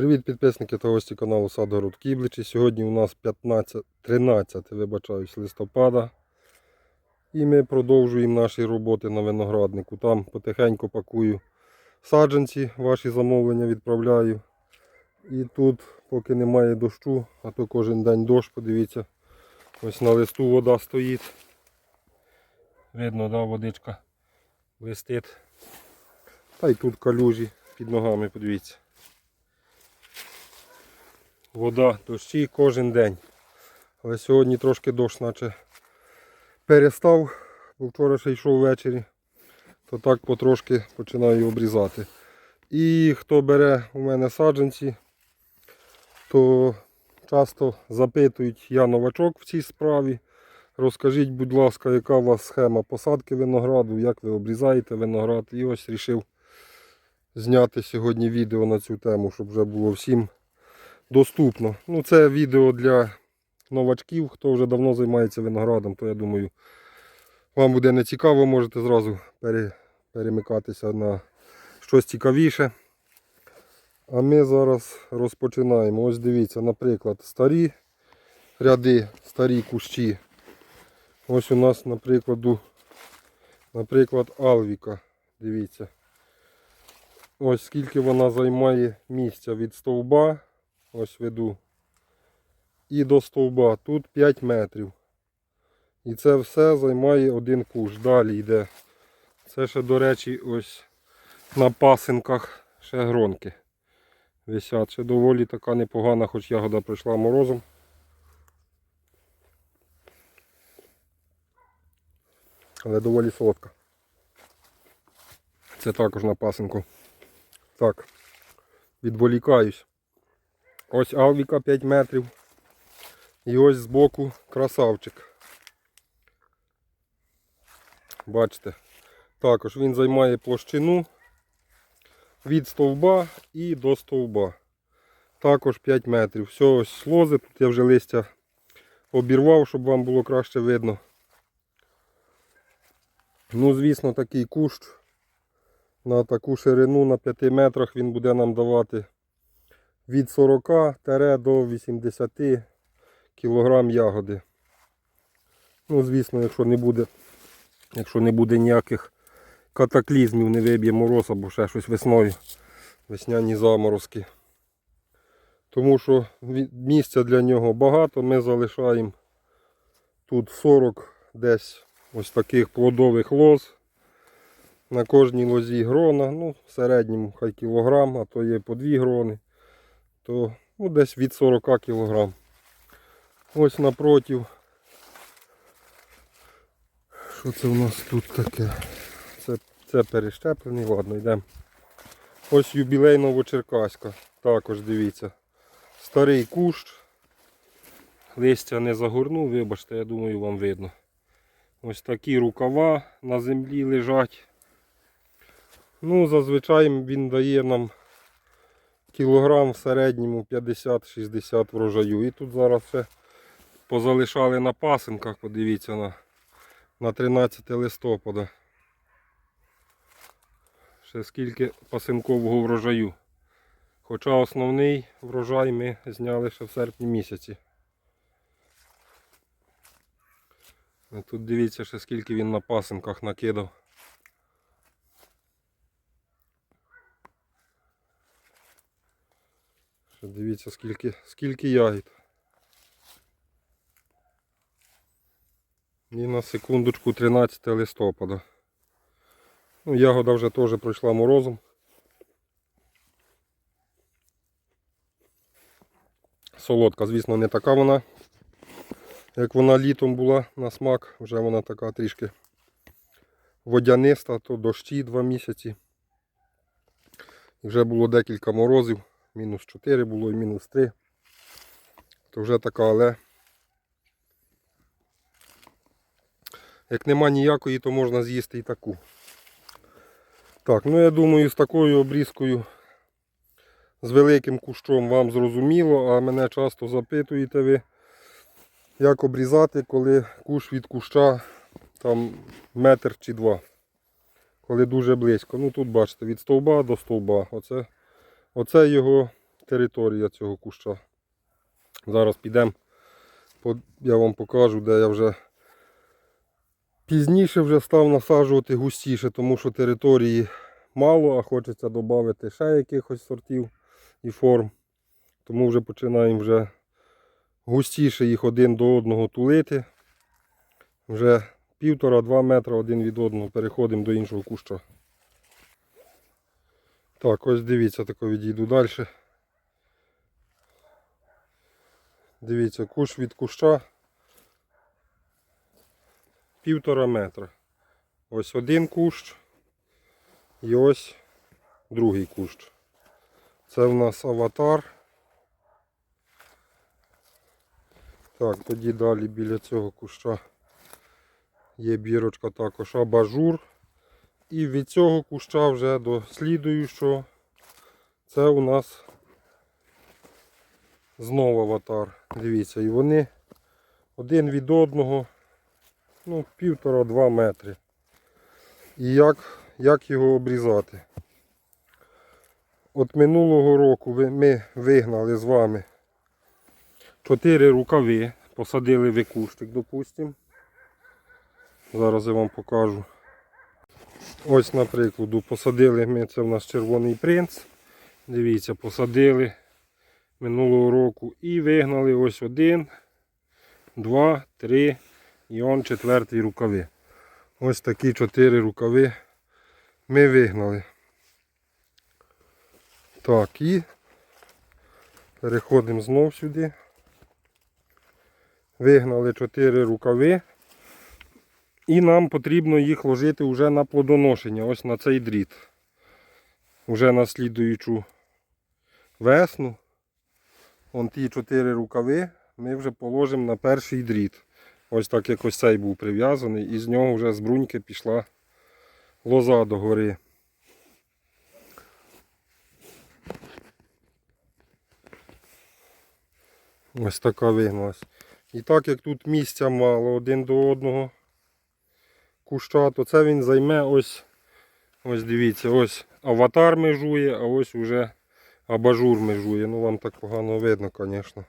Привіт підписники та гості каналу Садгород Кібличі. Сьогодні у нас 15, 13 вибачаюсь, листопада. І ми продовжуємо наші роботи на винограднику. Там потихеньку пакую саджанці, ваші замовлення відправляю. І тут, поки немає дощу, а то кожен день дощ, подивіться. Ось на листу вода стоїть. Видно, да, водичка листить. Та й тут калюжі під ногами, подивіться. Вода, дощі кожен день. Але сьогодні трошки дощ наче перестав, бо вчора ще йшов ввечері, то так потрошки починаю обрізати. І хто бере у мене саджанці, то часто запитують, я новачок в цій справі. Розкажіть, будь ласка, яка у вас схема посадки винограду, як ви обрізаєте виноград. І ось вирішив зняти сьогодні відео на цю тему, щоб вже було всім доступно. Ну, це відео для новачків, хто вже давно займається виноградом, то я думаю, вам буде не цікаво, можете зразу пере, перемикатися на щось цікавіше. А ми зараз розпочинаємо. Ось дивіться, наприклад, старі ряди, старі кущі. Ось у нас, наприклад, наприклад, Алвіка. Дивіться. Ось скільки вона займає місця від стовба. Ось веду. І до стовба. Тут 5 метрів. І це все займає один куш. Далі йде. Це ще, до речі, ось на пасинках ще гронки. Висять. Ще доволі така непогана, хоч ягода пройшла морозом. Але доволі солодка. Це також на пасинку. Так, відволікаюсь. Ось Алвіка 5 метрів. І ось збоку красавчик. Бачите. Також він займає площину від стовба і до стовба. Також 5 метрів. Все ось слози. Тут я вже листя обірвав, щоб вам було краще видно. Ну, звісно, такий кущ на таку ширину на 5 метрах він буде нам давати від 40 до 80 кг ягоди. Ну, звісно, якщо не буде, якщо не буде ніяких катаклізмів, не виб'є мороз або ще щось весною, весняні заморозки. Тому що місця для нього багато, ми залишаємо тут 40 десь ось таких плодових лоз. На кожній лозі грона, ну, в середньому хай кілограм, а то є по 2 грони, то ну, десь від 40 кілограм. Ось напротив. Що це у нас тут таке? Це, це перещеплений, ладно, йдемо. Ось юбілей Новочеркаська. Також дивіться. Старий кущ. Листя не загорнув, вибачте, я думаю, вам видно. Ось такі рукава на землі лежать. Ну, зазвичай він дає нам кілограм в середньому 50-60 врожаю. І тут зараз все позалишали на пасинках, подивіться на, на 13 листопада. Ще скільки пасинкового врожаю. Хоча основний врожай ми зняли ще в серпні місяці. Тут дивіться ще скільки він на пасинках накидав. Дивіться скільки, скільки ягід. І на секундочку 13 листопада. Ну, ягода вже теж пройшла морозом. Солодка, звісно, не така вона, як вона літом була на смак, вже вона така трішки водяниста, то дощі два місяці. Вже було декілька морозів, мінус 4 було і мінус 3. То вже така, але як нема ніякої, то можна з'їсти і таку. Так, ну я думаю, з такою обрізкою, з великим кущом вам зрозуміло, а мене часто запитуєте ви, як обрізати, коли кущ від куща там метр чи два. Коли дуже близько. Ну тут бачите, від стовба до стовба. Оце, оце його територія цього куща. Зараз підемо, я вам покажу, де я вже пізніше вже став насаджувати густіше, тому що території мало, а хочеться додати ще якихось сортів і форм. Тому вже починаємо вже густіше їх один до одного тулити. Вже півтора-два метра один від одного переходимо до іншого куща. Так, ось дивіться, тако відійду далі. Дивіться, кущ від куща півтора метра. Ось один кущ і ось другий кущ. Це в нас аватар. Так, тоді далі біля цього куща є бірочка також абажур. І від цього куща вже до слідуючого це у нас знову аватар. Дивіться, і вони один від одного ну, півтора-два метри. І як, як його обрізати? От минулого року ми вигнали з вами чотири рукави, посадили ви кущик, допустимо. Зараз я вам покажу. Ось, наприклад, посадили ми, це в нас червоний принц. Дивіться, посадили минулого року і вигнали ось один, два, три і он четвертий рукави. Ось такі чотири рукави ми вигнали. Так, і переходимо знов сюди. Вигнали чотири рукави. І нам потрібно їх ложити вже на плодоношення, ось на цей дріт. Уже на слідуючу весну. Вон ті чотири рукави ми вже положимо на перший дріт. Ось так як ось цей був прив'язаний, і з нього вже з бруньки пішла лоза до гори. Ось така вигналась. І так як тут місця мало один до одного куща, то це він займе ось, ось дивіться, ось аватар межує, а ось уже абажур межує. Ну вам так погано видно, звісно.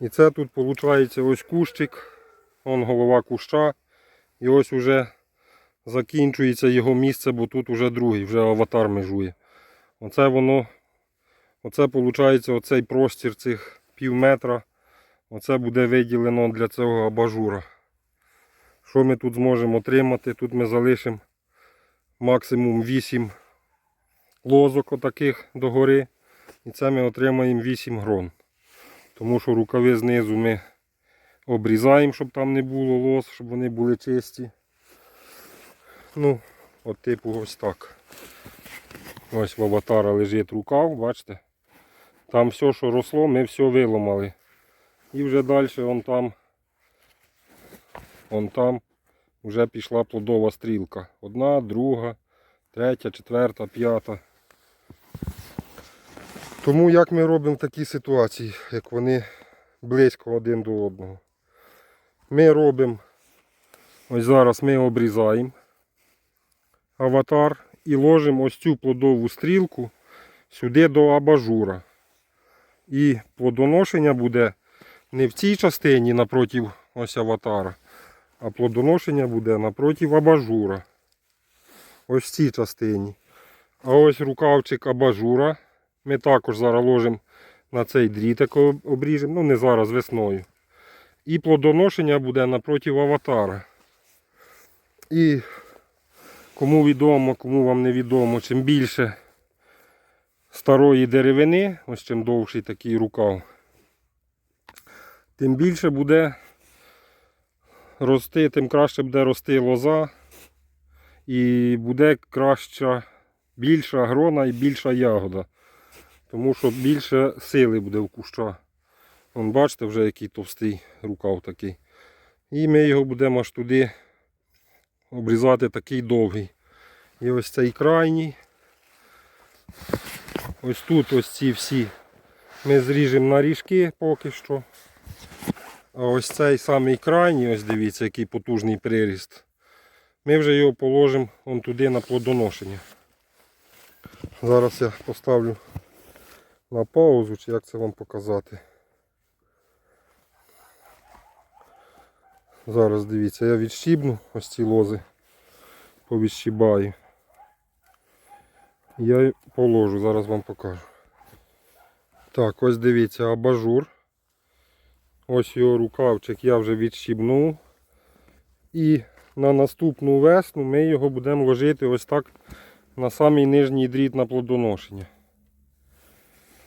І це тут виходить ось кущик, он голова куща. І ось уже закінчується його місце, бо тут вже другий, вже аватар межує. Оце воно, оце виходить оцей простір цих пів метра. Оце буде виділено для цього абажура. Що ми тут зможемо отримати? Тут ми залишимо максимум 8 лозок отаких догори. І це ми отримаємо 8 грон. Тому що рукави знизу ми обрізаємо, щоб там не було лоз, щоб вони були чисті. Ну, от типу ось так. Ось в аватара лежить рукав, бачите? Там все, що росло, ми все виламали. І вже далі вон там, вон там вже пішла плодова стрілка. Одна, друга, третя, четверта, п'ята. Тому як ми робимо в такій ситуації, як вони близько один до одного. Ми робимо, ось зараз ми обрізаємо аватар і ложимо ось цю плодову стрілку сюди до абажура. І плодоношення буде не в цій частині напроти ось аватара, а плодоношення буде напроти абажура. Ось в цій частині. А ось рукавчик абажура. Ми також зараз ложимо на цей дрітик обріжемо, ну не зараз, весною. І плодоношення буде напроти аватара. І кому відомо, кому вам не відомо, чим більше старої деревини, ось чим довший такий рукав, тим більше буде рости, тим краще буде рости лоза. І буде краща, більша грона і більша ягода. Тому що більше сили буде в куща. Вон бачите вже який товстий рукав такий. І ми його будемо аж туди обрізати такий довгий. І ось цей крайній. Ось тут ось ці всі ми зріжемо на ріжки поки що. Ось цей самий крайній, ось дивіться, який потужний приріст. Ми вже його положимо вон туди на плодоношення. Зараз я поставлю на паузу, чи як це вам показати. Зараз дивіться, я відщібну ось ці лози, повідщібаю. Я положу, зараз вам покажу. Так, ось дивіться, абажур. Ось його рукавчик я вже відщібнув. І на наступну весну ми його будемо ложити ось так на самий нижній дріт на плодоношення.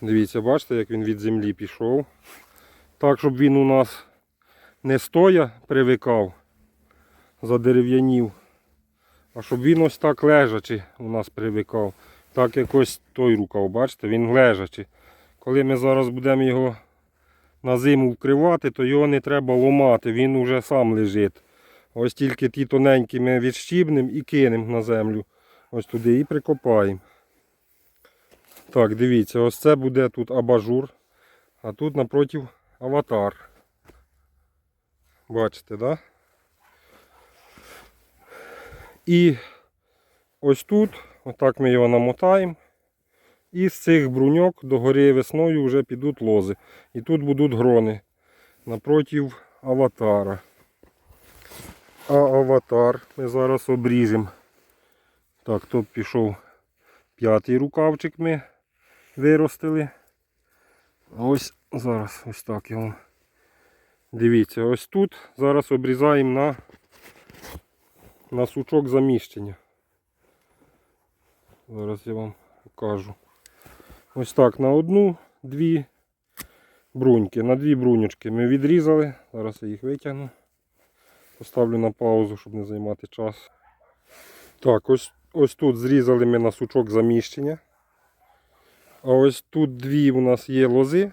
Дивіться, бачите, як він від землі пішов. Так, щоб він у нас не стоя привикав, задерев'янів, а щоб він ось так лежачи у нас привикав. Так як ось той рукав, бачите, він лежачи. Коли ми зараз будемо його на зиму вкривати, то його не треба ломати, він уже сам лежить. Ось тільки ті тоненькі ми відщібнемо і кинемо на землю. Ось туди і прикопаємо. Так, дивіться, ось це буде тут абажур, а тут напротив аватар. Бачите? Да? І ось тут, отак ми його намотаємо. І з цих бруньок до гори весною вже підуть лози. І тут будуть грони напротив аватара. А аватар ми зараз обріжемо. Так, тут пішов п'ятий рукавчик ми виростили. Ось зараз ось так його. Дивіться, ось тут зараз обрізаємо на, на сучок заміщення. Зараз я вам покажу. Ось так на одну, дві бруньки, на дві брунючки ми відрізали. Зараз я їх витягну. Поставлю на паузу, щоб не займати час. Так, ось, ось тут зрізали ми на сучок заміщення. А ось тут дві у нас є лози.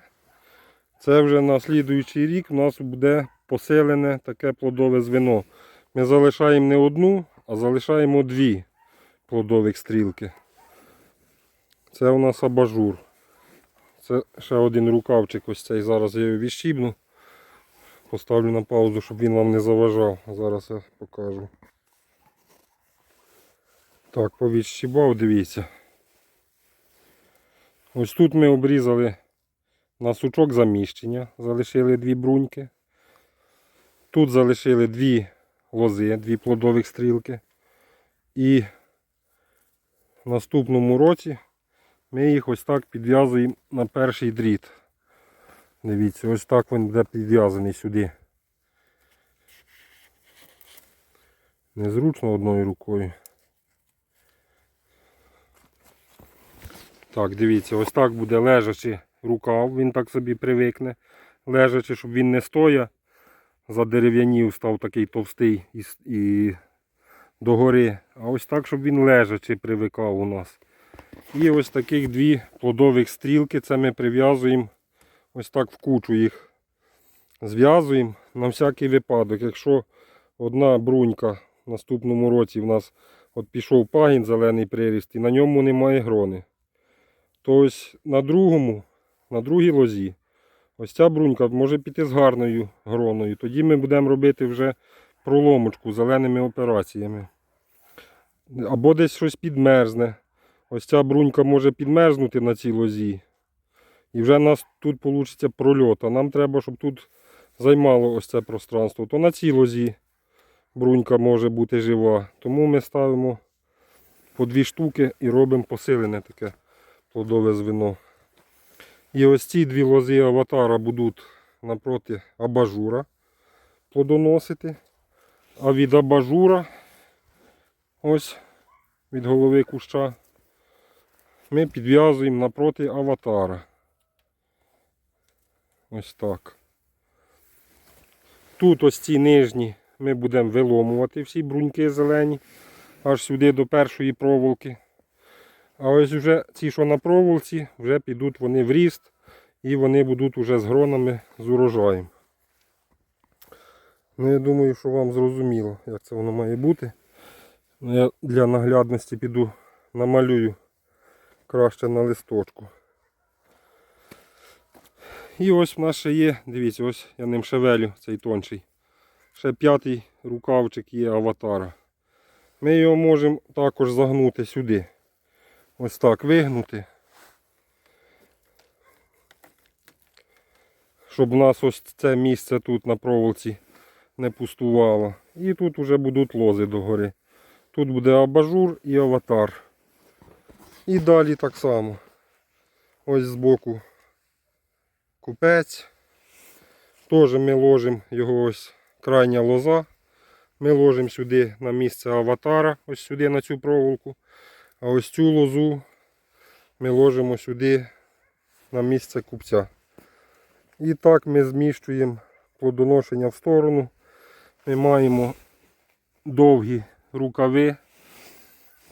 Це вже на слідуючий рік у нас буде поселене таке плодове звено. Ми залишаємо не одну, а залишаємо дві плодових стрілки. Це у нас абажур. Це ще один рукавчик ось цей. Зараз я його відщібну. Поставлю на паузу, щоб він вам не заважав. Зараз я покажу. Так, повідщібав, дивіться. Ось тут ми обрізали на сучок заміщення, залишили дві бруньки. Тут залишили дві лози, дві плодових стрілки. І в наступному році ми їх ось так підв'язуємо на перший дріт. Дивіться, ось так він буде підв'язаний сюди. Незручно одною рукою. Так, дивіться, ось так буде лежачи рукав, він так собі привикне. Лежачи, щоб він не стоя, задерев'янів став такий товстий і, і догори. А ось так, щоб він лежачи привикав у нас. І ось таких дві плодових стрілки. Це ми прив'язуємо ось так в кучу їх. Зв'язуємо на всякий випадок. Якщо одна брунька в наступному році в нас от пішов пагін зелений приріст і на ньому немає грони. То ось на другому, на другій лозі, ось ця брунька може піти з гарною гроною. Тоді ми будемо робити вже проломочку зеленими операціями. Або десь щось підмерзне. Ось ця брунька може підмерзнути на цій лозі. І вже у нас тут вийде прольот. А нам треба, щоб тут займало ось це пространство. То на цій лозі брунька може бути жива. Тому ми ставимо по дві штуки і робимо посилене таке плодове звіно. І ось ці дві лози аватара будуть напроти абажура плодоносити. А від абажура, ось від голови куща, ми підв'язуємо напроти аватара. Ось так. Тут ось ці нижні ми будемо виломувати всі бруньки зелені, аж сюди до першої проволоки. А ось вже ці, що на проволоці, вже підуть вони в ріст і вони будуть уже з гронами з урожаєм. Ну, я думаю, що вам зрозуміло, як це воно має бути. Ну, Я для наглядності піду намалюю краще на листочку. І ось в нас ще є, дивіться, ось я ним шевелю цей тонший. Ще п'ятий рукавчик є аватара. Ми його можемо також загнути сюди. Ось так вигнути. щоб у нас ось це місце тут на проволоці не пустувало. І тут вже будуть лози догори. Тут буде абажур і аватар. І далі так само. Ось збоку купець. Теж ми ложимо його ось крайня лоза. Ми ложимо сюди на місце аватара, ось сюди на цю проволоку. А ось цю лозу ми ложимо сюди на місце купця. І так ми зміщуємо плодоношення в сторону. Ми маємо довгі рукави,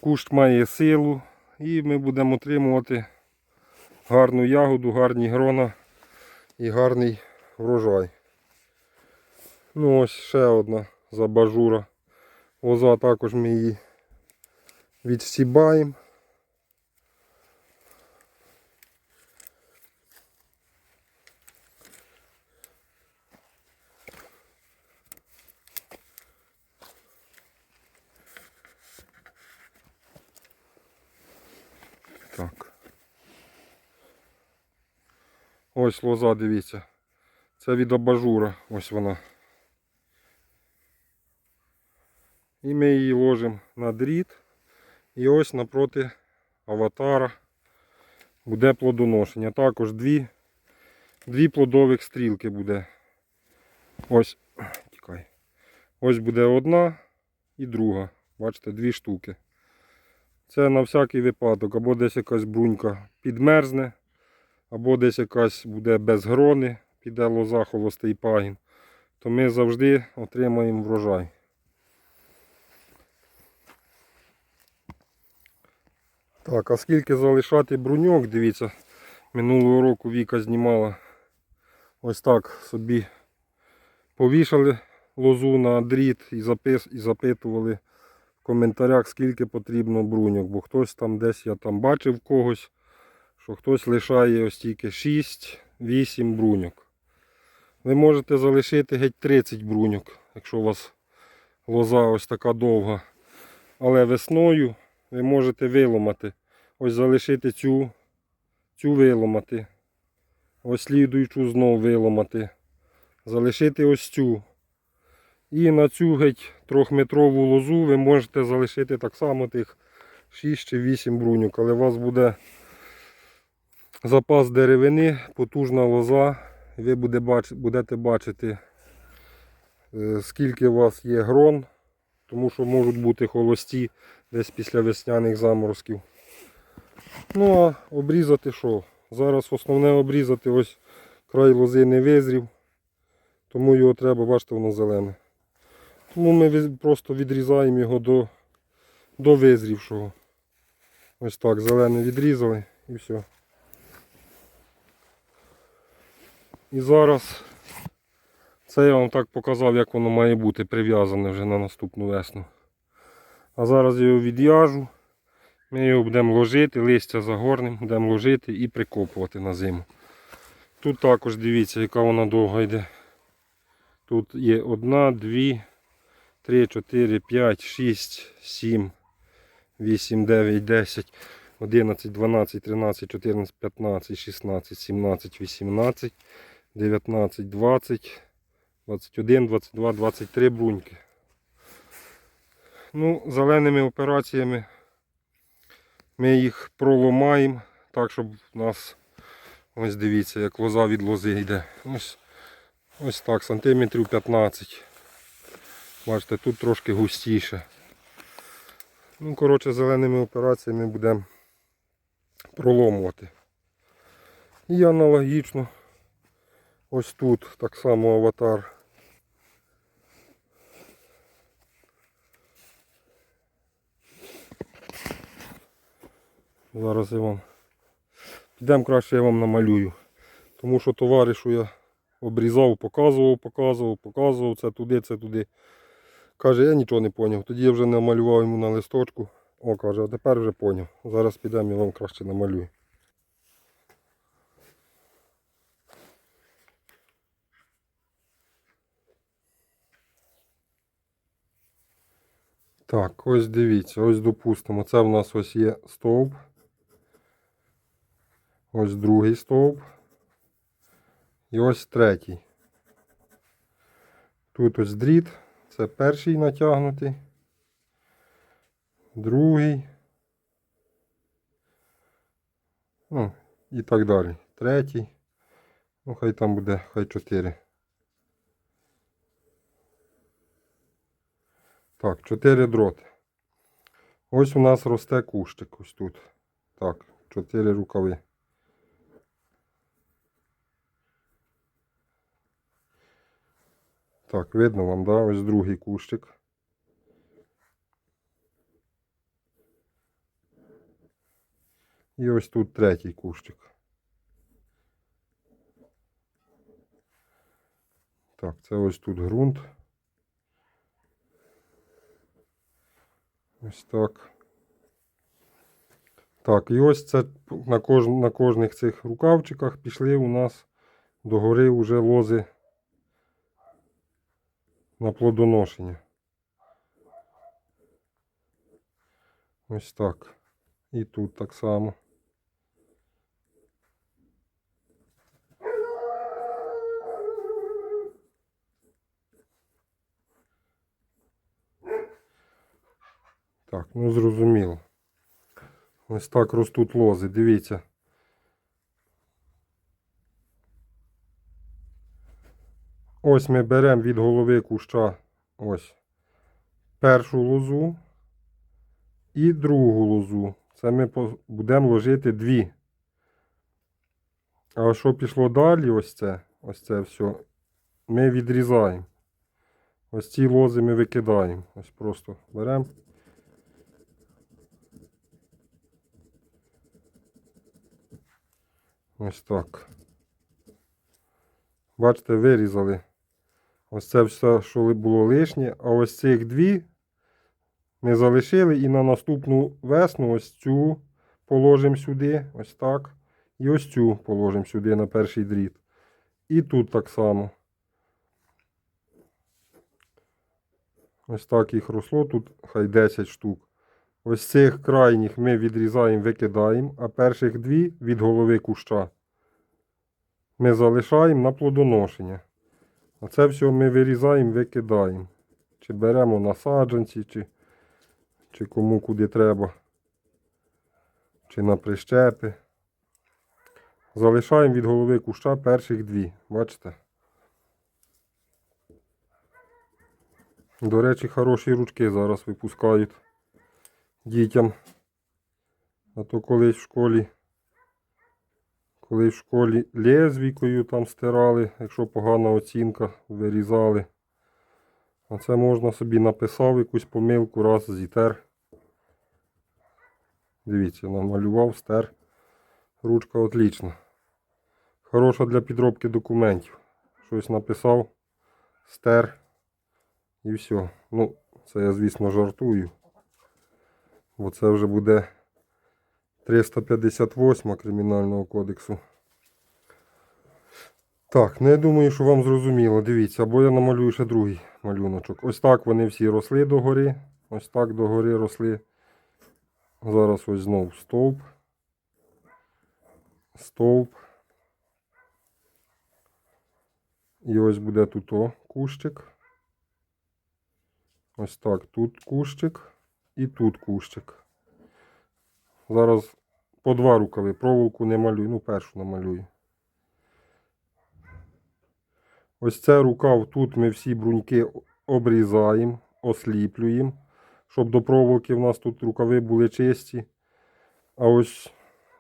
кущ має силу і ми будемо отримувати гарну ягоду, гарні грона і гарний врожай. Ну ось ще одна забажура. Лоза також ми її відсібаємо. Так. Ось лоза, дивіться. Це від абажура. Ось вона. І ми її ложимо на дріт. І ось напроти аватара буде плодоношення. Також дві, дві плодових стрілки буде. Ось, тікай. Ось буде одна і друга. Бачите, дві штуки. Це на всякий випадок, або десь якась брунька підмерзне, або десь якась буде без грони, піде лоза холостий пагін, то ми завжди отримаємо врожай. Так, а скільки залишати бруньок, дивіться, минулого року Віка знімала. Ось так собі повішали лозу на дріт і, і запитували коментарях, скільки потрібно бруньок, бо хтось там десь я там бачив когось, що хтось лишає ось тільки 6-8 бруньок. Ви можете залишити геть 30 бруньок, якщо у вас лоза ось така довга. Але весною ви можете виломати. Ось залишити цю, цю виломати. Ось слідуючу знов виломати. Залишити ось цю. І на цю геть трьохметрову лозу ви можете залишити так само тих 6 чи 8 бруньок, але у вас буде запас деревини, потужна лоза, ви будете бачити, е, скільки у вас є грон, тому що можуть бути холості десь після весняних заморозків. Ну а обрізати що? Зараз основне обрізати ось край лози не визрів, тому його треба, бачите, воно зелене. Тому ми просто відрізаємо його до, до визрівшого. Ось так, зелене відрізали і все. І зараз це я вам так показав, як воно має бути прив'язане вже на наступну весну. А зараз я його від'яжу. Ми його будемо ложити, листя загорнемо, будемо ложити і прикопувати на зиму. Тут також дивіться, яка вона довга йде. Тут є одна, дві, три, чотири, п'ять, шість, сім, вісім, дев'ять, десять, одинадцять, дванадцять, тринадцять, чотирнадцять, п'ятнадцять, шістнадцять, сімнадцять, вісімнадцять, дев'ятнадцять, двадцять, двадцять один, двадцять два, бруньки. Ну, зеленими операціями ми їх проломаємо так, щоб у нас ось дивіться, як лоза від лози йде. Ось, ось так, сантиметрів 15. Бачите, тут трошки густіше. Ну, коротше, зеленими операціями будемо проломувати. І аналогічно ось тут так само аватар. Зараз я вам. Підемо краще я вам намалюю. Тому що товаришу я обрізав, показував, показував, показував, це туди, це туди. Каже, я нічого не зрозумів. Тоді я вже намалював йому на листочку. О, каже, а тепер вже зрозумів. Зараз підемо я вам краще намалюю. Так, ось дивіться, ось допустимо, це в нас ось є стовп. Ось другий стовп. І ось третій. Тут ось дріт. Це перший натягнутий. Другий. Ну, і так далі. Третій. Ну, хай там буде, хай чотири. Так, чотири дроти. Ось у нас росте кущик ось тут. Так, чотири рукави. Так, видно вам, да? Ось другий кущик. І ось тут третій кущик. Так, це ось тут ґрунт. Ось так. Так, і ось це на, кож... на кожних цих рукавчиках пішли у нас догори вже лози на плодоношення. Ось так. І тут так само. Так, ну зрозуміло. Ось так ростуть лози, дивіться. Ось ми беремо від голови куща ось першу лозу і другу лозу. Це ми будемо ложити дві. А що пішло далі, ось це, ось це все, ми відрізаємо. Ось ці лози ми викидаємо. Ось просто беремо. Ось так. Бачите, вирізали. Ось це все, що було лишнє. А ось цих дві ми залишили і на наступну весну ось цю положимо сюди. Ось так. І ось цю положимо сюди на перший дріт. І тут так само. Ось так їх росло. Тут хай 10 штук. Ось цих крайніх ми відрізаємо, викидаємо, а перших дві від голови куща ми залишаємо на плодоношення. А це все ми вирізаємо, викидаємо. Чи беремо на саджанці, чи, чи кому куди треба, чи на прищепи. Залишаємо від голови куща перших дві. Бачите? До речі, хороші ручки зараз випускають дітям. А то колись в школі, коли в школі лезвійкою там стирали, якщо погана оцінка, вирізали. А це можна собі написав якусь помилку, раз зітер. Дивіться, намалював, стер. Ручка отлічна. Хороша для підробки документів. Щось написав, стер і все. Ну, це я, звісно, жартую. Бо це вже буде 358 Кримінального кодексу. Так, ну я думаю, що вам зрозуміло. Дивіться, або я намалюю ще другий малюночок. Ось так вони всі росли догори. Ось так догори росли. Зараз ось знов стовп. Стовп. І ось буде тут о, кущик. Ось так, тут кущик і тут кущик. Зараз по два рукави. Проволоку не малюю, ну першу намалюю. Ось це рукав, тут ми всі бруньки обрізаємо, осліплюємо, щоб до проволоки в нас тут рукави були чисті. А ось,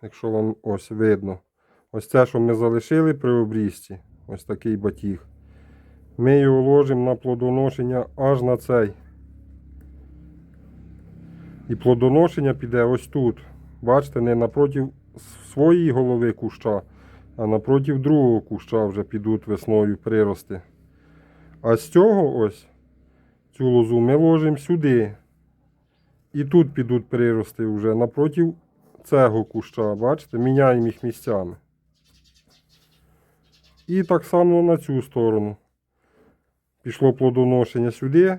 якщо вам ось видно, ось це, що ми залишили при обрізці, ось такий батіг. Ми його ложимо на плодоношення аж на цей. І плодоношення піде ось тут. Бачите, не напроти своєї голови куща, а напроти другого куща вже підуть весною прирости. А з цього ось цю лозу ми ложимо сюди. І тут підуть прирости вже напроти цього куща. Бачите, міняємо їх місцями. І так само на цю сторону. Пішло плодоношення сюди.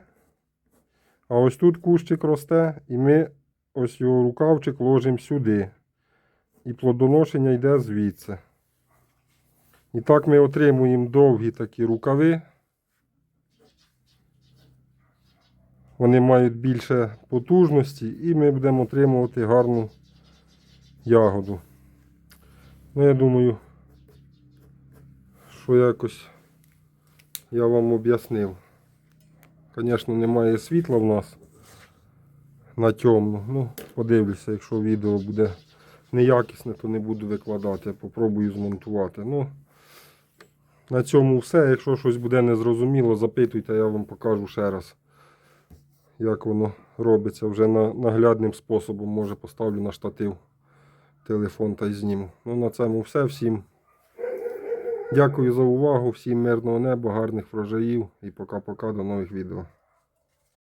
А ось тут кущик росте, і ми ось його рукавчик ложимо сюди. І плодоношення йде звідси. І так ми отримуємо довгі такі рукави. Вони мають більше потужності і ми будемо отримувати гарну ягоду. Ну, я думаю, що якось я вам об'яснив. Звісно, немає світла в нас на темну. Ну, подивлюся, якщо відео буде неякісне, то не буду викладати. Попробую змонтувати. Ну, на цьому все. Якщо щось буде незрозуміло, запитуйте, я вам покажу ще раз, як воно робиться вже на, наглядним способом. Може поставлю на штатив телефон та й зніму. Ну, на цьому все. Всім дякую за увагу, всім мирного неба, гарних врожаїв і пока-пока до нових відео.